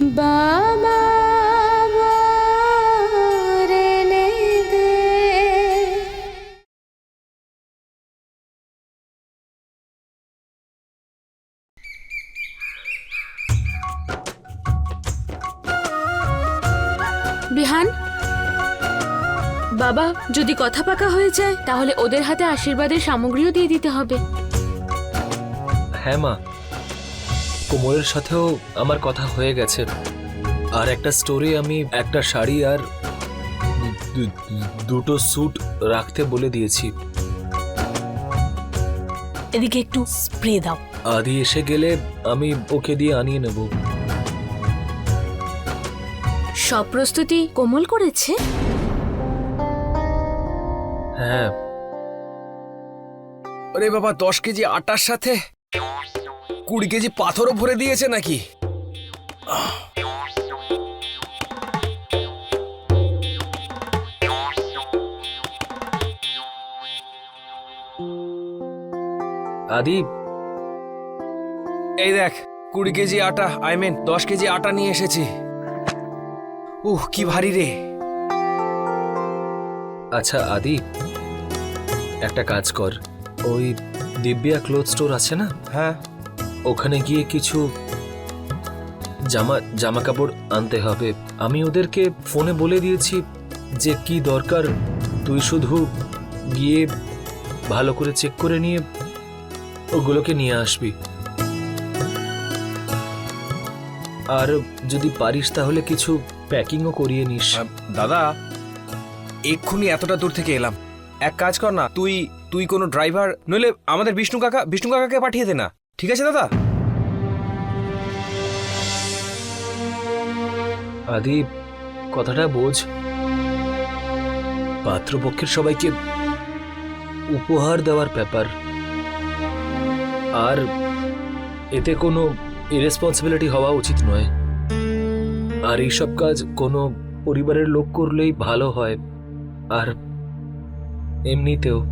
বাবা বিহান, বাবা যদি কথা পাকা হয়ে যায়, তাহলে ওদের হাতে আশীর্বাদের সামগ্রীও দিয়ে দিতে হবে। হ্যাঁ মা কোমরের সাথেও আমার কথা হয়ে গেছে। আর একটা স্টোরে আমি একটা শাড়ি আর দুটো স্যুট রাখতে বলে দিয়েছি। এদিকে একটু স্প্রে দাও। আদি এসে গেলে আমি ওকে দিয়ে আনিয়ে নেব। সব প্রস্তুতি কোমল করেছে? হ্যাঁ। আরে বাবা দশ কেজি আটার সাথে? কুড়ি কেজি পাথরও ভরে দিয়েছে নাকি? আদি এই দেখ কুড়ি কেজি আটা আই মিন দশ কেজি আটা নিয়ে এসেছি। উহ কি ভারী রে। আচ্ছা আদি একটা কাজ কর। ওই দিব্যা ক্লোথ স্টোর আছে না? হ্যাঁ। ওখানে গিয়ে কিছু জামা জামা কাপড় আনতে হবে। আমি ওদেরকে ফোনে বলে দিয়েছি যে কি দরকার। তুই শুধু গিয়ে ভালো করে চেক করে নিয়ে ওগুলোকে নিয়ে আসবি। আর যদি পারিস তাহলে কিছু প্যাকিংও করিয়ে নিস। দাদা, এক্ষুনি এতটা দূর থেকে এলাম। এক কাজ কর না, তুই তুই কোনো ড্রাইভার, নইলে আমাদের বিষ্ণু কাকা, বিষ্ণু কাকাকে পাঠিয়ে দে না। ঠিক আছে, দাদা? আদি কথাটা বোঝ। পাত্রপক্ষের সবাইকে উপহার দেওয়ার ব্যাপার। আর এতে কোনো ইরেসপন্সিবিলিটি হওয়া উচিত নয়। আর এইসব কাজ কোনো পরিবারের লোক করলেই ভালো হয়। আর এমনিতেও,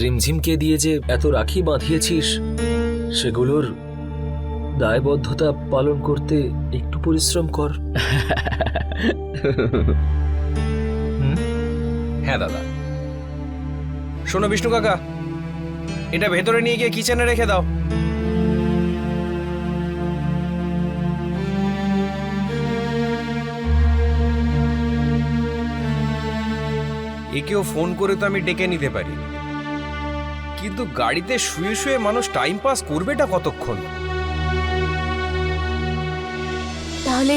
রিমঝিমকে দিয়ে যে এত রাখি বাঁধিয়েছিস সেগুলোর দায়বদ্ধতা পালন করতে একটু পরিশ্রম কর। হ্যাঁ দাদা। শোনো বিষ্ণু কাকা, এটা ভেতরে নিয়ে গিয়ে কিচেনে রেখে দাও। একেও ফোন করে তো আমি ডেকে নিতে পারি কিন্তু গাড়িতে শুয়ে শুয়ে মানুষ টাইম পাস করবেটা কতক্ষণ? তাহলে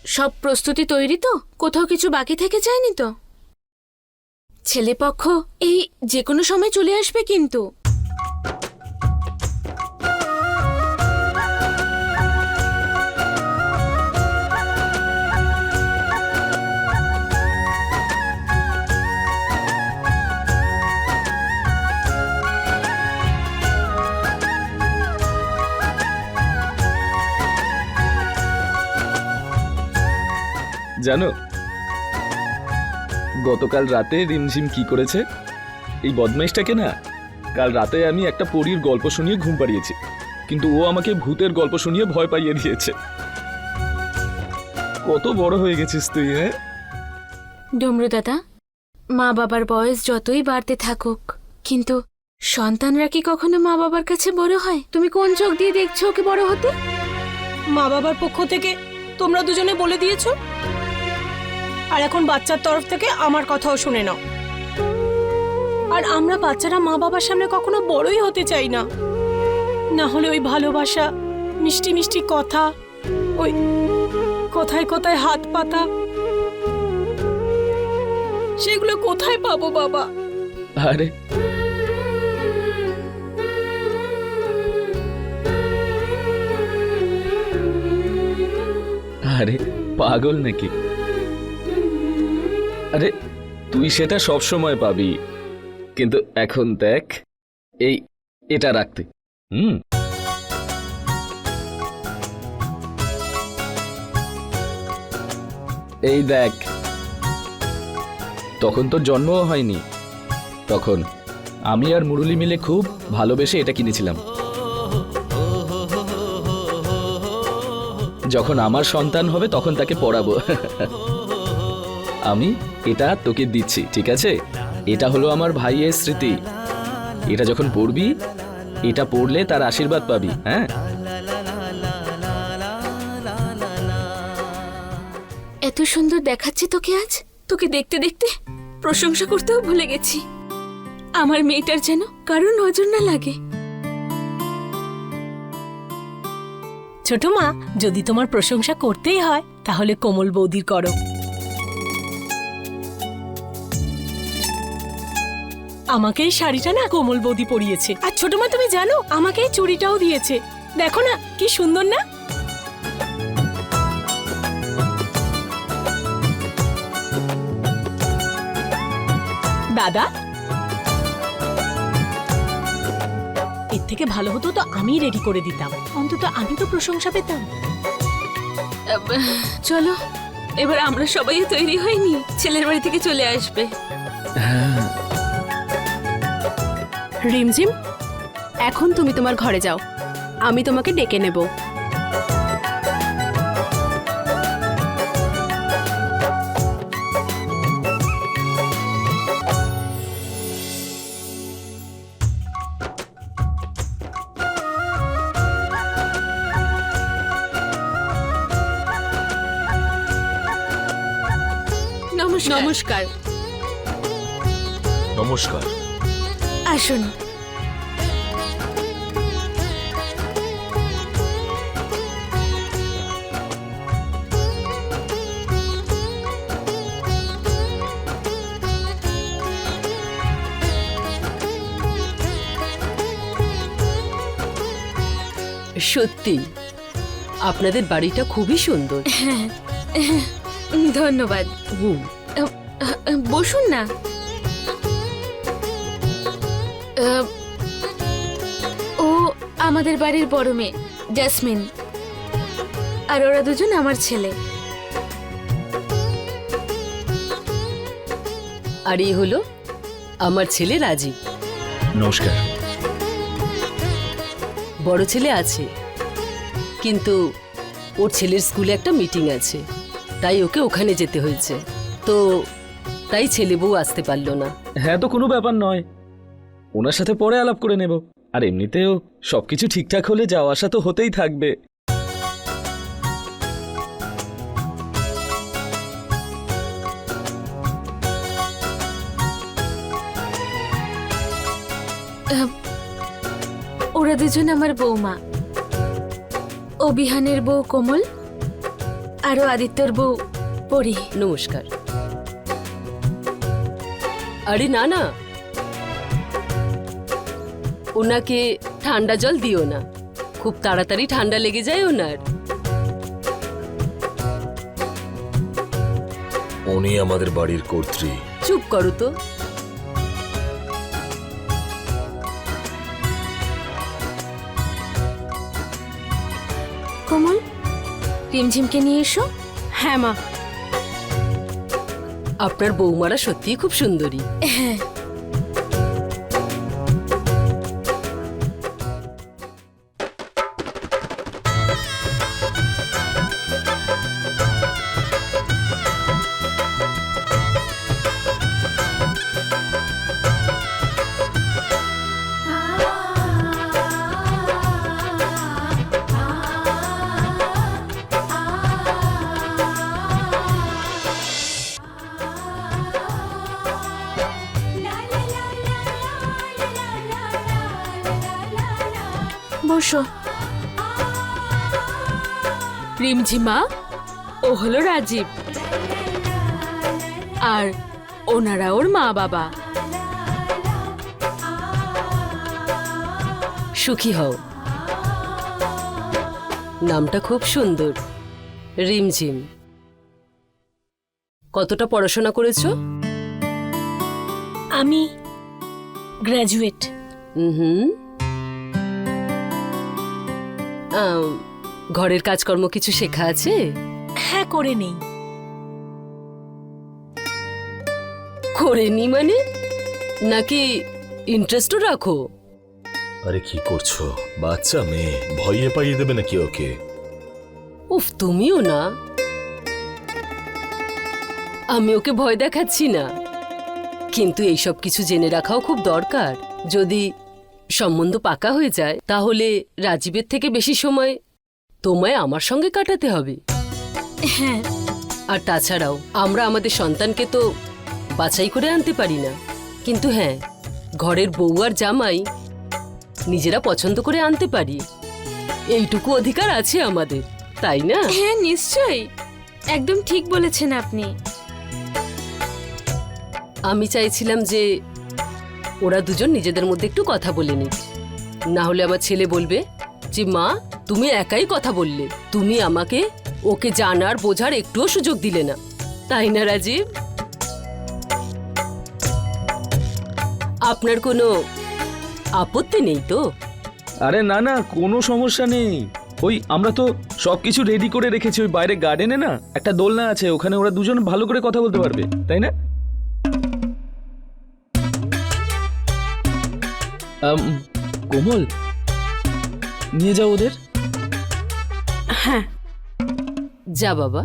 সব প্রস্তুতি তৈরি তো? কোথাও কিছু বাকি থেকে যায়নি তো? ছেলেপক্ষ এই যে কোনো সময় চলে আসবে কিন্তু। জানো? গতকাল রাতে রিমঝিম কি করেছে? এই বদমাইশটাকে না কাল রাতে আমি একটা পরীর গল্প শুনিয়ে ঘুম পাড়িয়েছি কিন্তু ও আমাকে ভূতের গল্প শুনিয়ে ভয় পাইয়ে দিয়েছে। কত বড় হয়ে গেছিস তুই হ্যাঁ? ডমরু দাদা মা বাবার বয়স যতই বাড়তে থাকুক কিন্তু সন্তানরা কি কখনো মা বাবার কাছে বড় হয়? তুমি কোন চোখ দিয়ে দেখছ ওকে বড় হতে? মা বাবার পক্ষ থেকে তোমরা দুজনে বলে দিয়েছ? আর এখন বাচ্চার তরফ থেকে আমার কথাও শুনে নাও। আর আমরা বাচ্চারা মা বাবার সামনে কখনো বড়ই হতে চাই না। না হলে ওই ভালোবাসা, মিষ্টি মিষ্টি কথা, ওই কথায় কথায় হাত পাতা, সেগুলো কোথায় পাবো বাবা? আরে। আরে, পাগল নাকি? আরে, তুই সেটা সব সময় পাবি। কিন্তু এখন দেখ, এই, এটা রাখতে। হুম। এই দেখ। তখন তোর জন্মও হয়নি। তখন আমি আর মুরলি মিলে খুব ভালোবেসে এটা কিনেছিলাম। যখন আমার সন্তান হবে, তখন তাকে পড়াবো। আমি এটা তোকে দিচ্ছি ঠিক আছে? এটা হলো আমার ভাইয়ের স্মৃতি। এটা যখন পড়বি এটা পড়লে তার আশীর্বাদ পাবি হ্যাঁ? এত সুন্দর দেখাচ্ছে তোকে আজ? তোকে দেখতে দেখতে প্রশংসা করতেও ভুলে গেছি। আমার মেয়েটার যেন কারও নজর না লাগে। ছোট মা যদি তোমার প্রশংসা করতেই হয় তাহলে কোমল বৌদির করো। আমাকে এই শাড়িটা না কোমল বৌদি পরিয়েছে। আর ছোট মা, তুমি জানো আমাকে এই চুড়িটাও দিয়েছে। দেখো না, কি সুন্দর না? দাদা? এর থেকে ভালো হতো তো আমি রেডি করে দিতাম। অন্তত আমি তো প্রশংসা পেতাম। চলো, এবার আমরা সবাই তৈরি হয়নি। ছেলের বাড়ি থেকে চলে আসবে। রিমঝিম এখন তুমি তোমার ঘরে যাও। আমি তোমাকে ডেকে নেব। নমস্কার। নমস্কার। নমস্কার। আসুন। সত্যি আপনাদের বাড়িটা খুবই সুন্দর। ধন্যবাদ। হুম। বসুন না। ও আমাদের বাড়ির বড় মেয়ে জাসমিন। আর ওরা দুজন আমার ছেলে। আর এই হলো আমার ছেলে রাজীব নমস্কার। বড় ছেলে আছে কিন্তু ওর ছেলের স্কুলে একটা মিটিং আছে তাই ওকে ওখানে যেতে হয়েছে। তো তাই ছেলে বউ আসতে পারল না। হ্যাঁ তো কোনো ব্যাপার নয়। ওনার সাথে পরে আলাপ করে নেব। আর এমনিতেও সবকিছু ঠিকঠাক হলে যাওয়া আসা তো হতেই থাকবে। ওরা দুজন আমার বৌমা। ও বিহানের বউ কোমল আর ও আদিত্যর বউ পরি। নমস্কার। আরে না না ওনাকে ঠান্ডা জল দিও না। খুব তাড়াতাড়ি ঠান্ডা লেগে যায় ওনার। উনি আমাদের বাড়ির কর্ত্রী। চুপ করো তো। কোমল রিমঝিমকে নিয়ে এসো। হ্যাঁ মা। আপনার বৌমারা সত্যিই খুব সুন্দরী। হ্যাঁ। রিমঝিমা ও হলো রাজীব। আর ওনারা ওর মা বাবা। সুখী হও। নামটা খুব সুন্দর। রিমঝিম। কতটা পড়াশোনা করেছ? আমি গ্র্যাজুয়েট। হুম। ঘরের কাজকর্ম কিছু শেখা আছে? হ্যাঁ করে নেই। করেনি মানে? নাকি ইন্টারেস্টও রাখো? আরে কি করছ? বাচ্চা মেয়ে ভয়ে পাইয়ে দেবে নাকি ওকে? উফ তুমিও না। আমি ওকে ভয় দেখাচ্ছি না। কিন্তু এইসব কিছু জেনে রাখাও খুব দরকার। যদি সম্বন্ধ পাকা হয়ে যায় তাহলে রাজীবের থেকে বেশি সময় তোমায় আমার সঙ্গে কাটাতে হবে। হ্যাঁ। আর তাছাড়াও আমরা আমাদের সন্তানকে তো বাছাই করে আনতে পারি না। কিন্তু হ্যাঁ ঘরের বউ আর জামাই নিজেরা পছন্দ করে আনতে পারি। এইটুকু অধিকার আছে আমাদের তাই না? হ্যাঁ নিশ্চয়ই। একদম ঠিক বলেছেন আপনি। আমি চাইছিলাম যে ওরা দুজন নিজেদের মধ্যে একটু কথা বলে নিক। না হলে আমার ছেলে বলবে যে মা তুমি একাই কথা বললে। তুমি আমাকে, ওকে জানার, বোঝার একটুও সুযোগ দিলে না। তাই না, রাজীব? আপনার কোনো আপত্তি নেই তো? আরে না না, কোনো সমস্যা নেই। ওই, আমরা তো সব কিছু রেডি করে রেখেছি ওই বাইরে গার্ডেনে না? একটা দোলনা আছে, ওখানে ওরা দুজন ভালো করে কথা বলতে পারবে, তাই না? কোমল, নিয়ে যাও ওদের। হ্যাঁ। যা বাবা।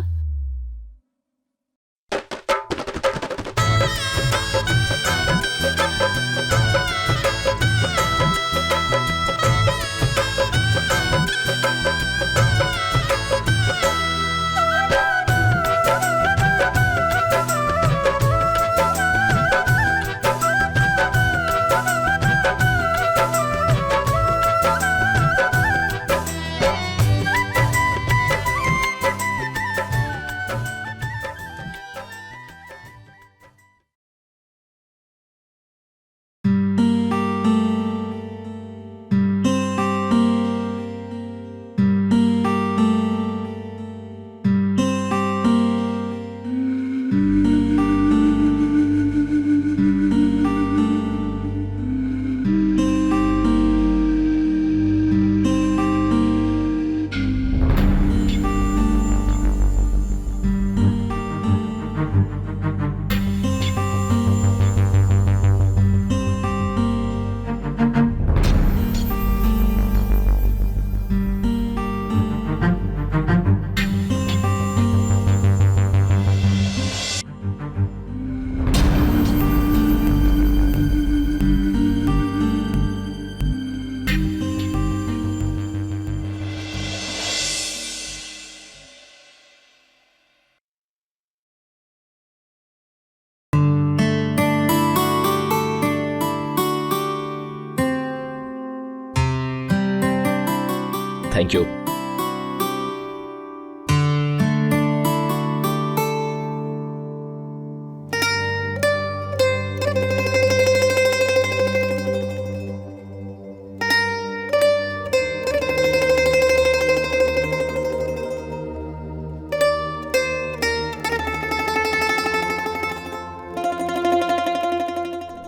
থ্যাংক ইউ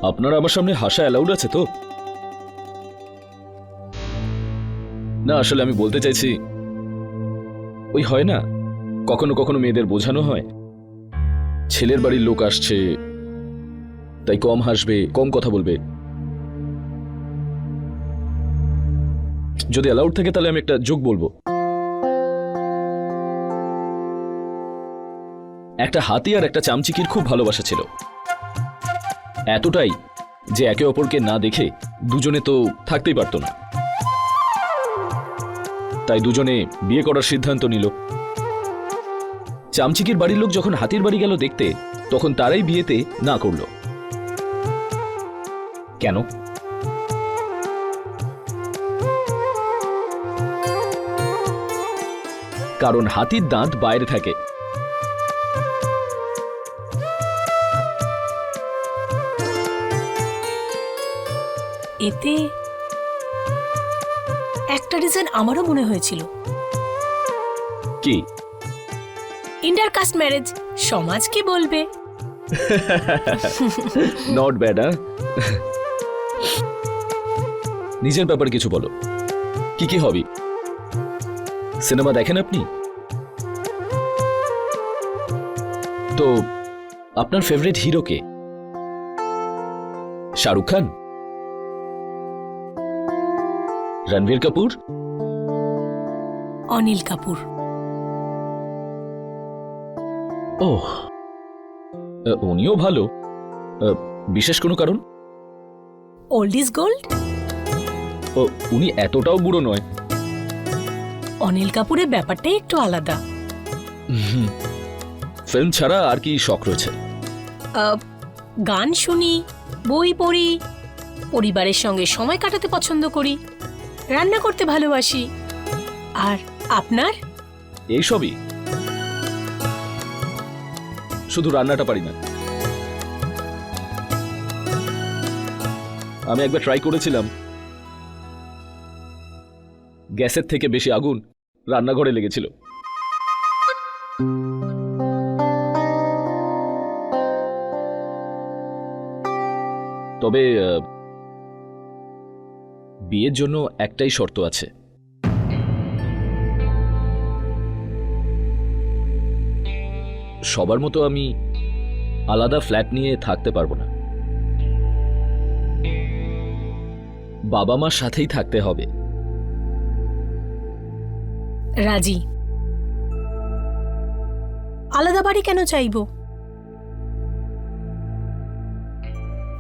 আপনার আমার সামনে হাসা অ্যালাউড আছে তো? না, আসলে আমি বলতে চাইছি, ওই হয় না? কখনো কখনো মেয়েদের বোঝানো হয়, ছেলের বাড়ির লোক আসছে, তাই কম হাসবে, কম কথা বলবে। যদি অ্যালাউড থাকে তাহলে আমি একটা যোগ বলব। একটা হাতি আর একটা চামচিকির খুব ভালোবাসা ছিল। এতটাই যে একে অপরকে না দেখে দুজনে তো থাকতেই পারতো না। তাই দুজনে বিয়ে করার সিদ্ধান্ত নিল। চামচিকির বাড়ির লোক যখন হাতির বাড়ি গেল দেখতে, তখন তারাই বিয়েতে না করল। কেন? কারণ হাতির দাঁত বাইরে থাকে। এতে একটা রিজন আমারও মনে হয়েছিল। কি? ইন্টার কাস্ট ম্যারেজ সমাজ কি বলবে? নট ব্যাড নিজের ব্যাপারে কিছু বলো। কি কি হবি সিনেমা দেখেন আপনি? তো আপনার ফেভারিট হিরো কে? শাহরুখ খান? রণবীর কাপুর? অনিল কাপুর। ও উনিও ভালো। বিশেষ কোনো কারণ? ওল্ড ইজ গোল্ড ও উনি এতটাও বুড়ো নয়। অনিল কাপুরের ব্যাপারটাই একটু আলাদা। ফিল্ম ছাড়া আর কি শখ রয়েছে? গান শুনি বই পড়ি পরিবারের সঙ্গে সময় কাটাতে পছন্দ করি। রান্না করতে ভালোবাসি। আর আপনার? এইসবই শুধু রান্নাটা পারি না। আমি একবার ট্রাই করেছিলাম। গ্যাসের থেকে বেশি আগুন রান্নাঘরে লেগেছিল। তবে বিয়ের জন্য একটাই শর্ত আছে। সবার মতো আমি আলাদা ফ্ল্যাট নিয়ে থাকতে পারব না। বাবা মার সাথেই থাকতে হবে। রাজি। আলাদা বাড়ি কেন চাইব?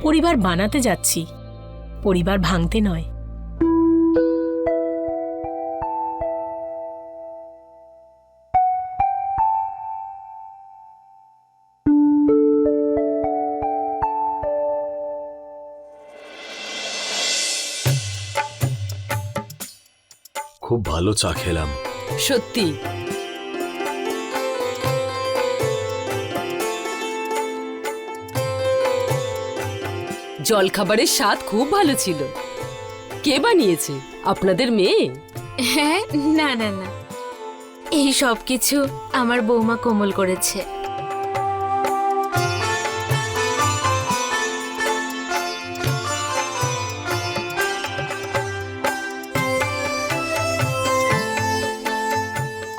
পরিবার বানাতে যাচ্ছি। পরিবার ভাঙতে নয়। খুব ভালো চা খেলাম। সত্যি? জলখাবারের স্বাদ খুব ভালো ছিল। কে বানিয়েছে? আপনাদের মেয়ে? হ্যাঁ না না না। এই সব কিছু আমার বৌমা কোমল করেছে।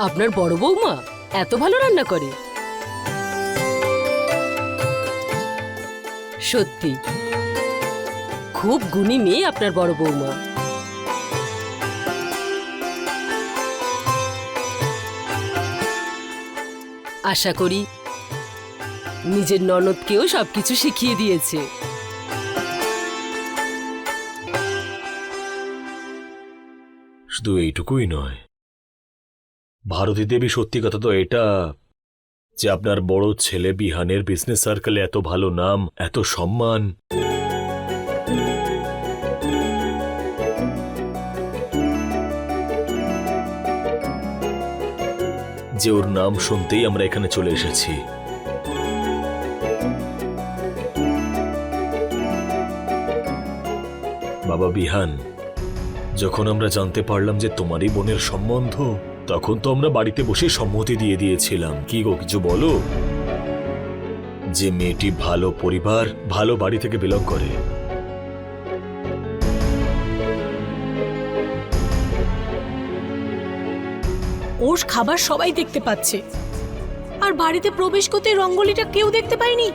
আপনার বড় বৌমা এত ভালো রান্না করে। সত্যি। খুব গুণী মেয়ে আপনার বড় বৌমা। আশা করি নিজের ননদকেও সবকিছু শিখিয়ে দিয়েছে। শুধু এইটুকুই নয় ভারতী দেবী, সত্যি কথা তো এটা যে আপনার বড় ছেলে বিহানের বিজনেস সার্কেলে এত ভালো নাম, এত সম্মান। যে ওর নাম শুনতেই আমরা এখানে চলে এসেছি। বাবা বিহান, যখন আমরা জানতে পারলাম যে তোমারই বোনের সম্বন্ধ তখন তো আমরা বাড়িতে বসে সম্মতি দিয়ে দিয়েছিলাম। কি গো কিছু বলো? যে মেয়েটি ভালো পরিবার ভালো বাড়ি থেকে বিলং করে। ওর খাবার সবাই দেখতে পাচ্ছে। আর বাড়িতে প্রবেশ করতে রঙ্গলিটা কেউ দেখতে পায়নি?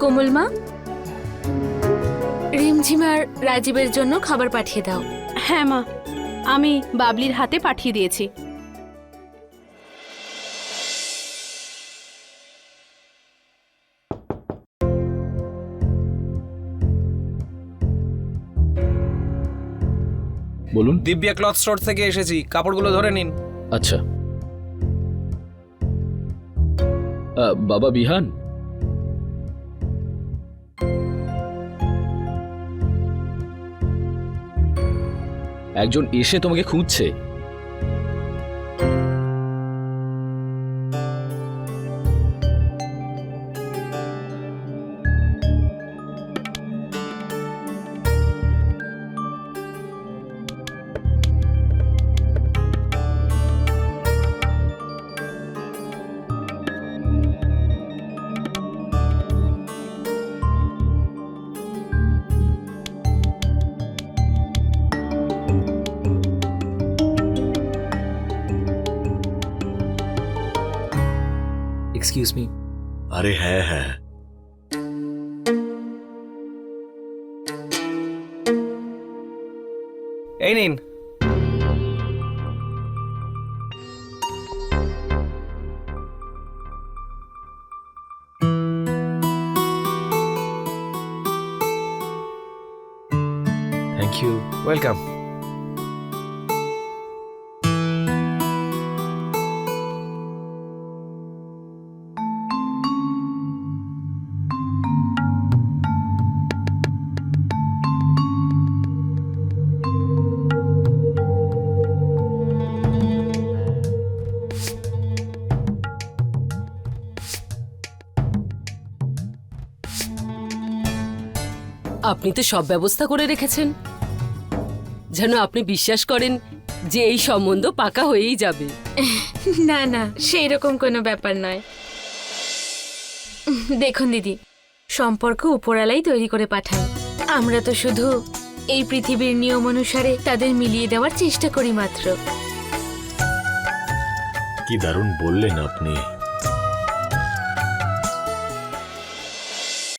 কোমল মা? রিমঝিম আর রাজীবের জন্য খাবার পাঠিয়ে দাও। হ্যাঁ মা আমি বাবলির হাতে পাঠিয়ে দিয়েছি। বলুন। দিব্যা ক্লথ স্টোর থেকে এসেছি কাপড়গুলো ধরে নিন। আচ্ছা। বাবা বিহান? একজন এসে তোমাকে খুঁজছে। एक्सक्यूज मी अरे है है এই নিন থ্যাংক ইউ ওয়েলকাম আপনি তো সব ব্যবস্থা করে রেখেছেন। যেন আপনি বিশ্বাস করেন যে এই সম্বন্ধ পাকা হয়েই যাবে। না না সেই রকম কোনো ব্যাপার নয়। দেখুন দিদি সম্পর্ক উপরালাই তৈরি করে পাঠান। আমরা তো শুধু এই পৃথিবীর নিয়ম অনুসারে তাদের মিলিয়ে দেওয়ার চেষ্টা করি মাত্র। কি দারুণ বললেন আপনি।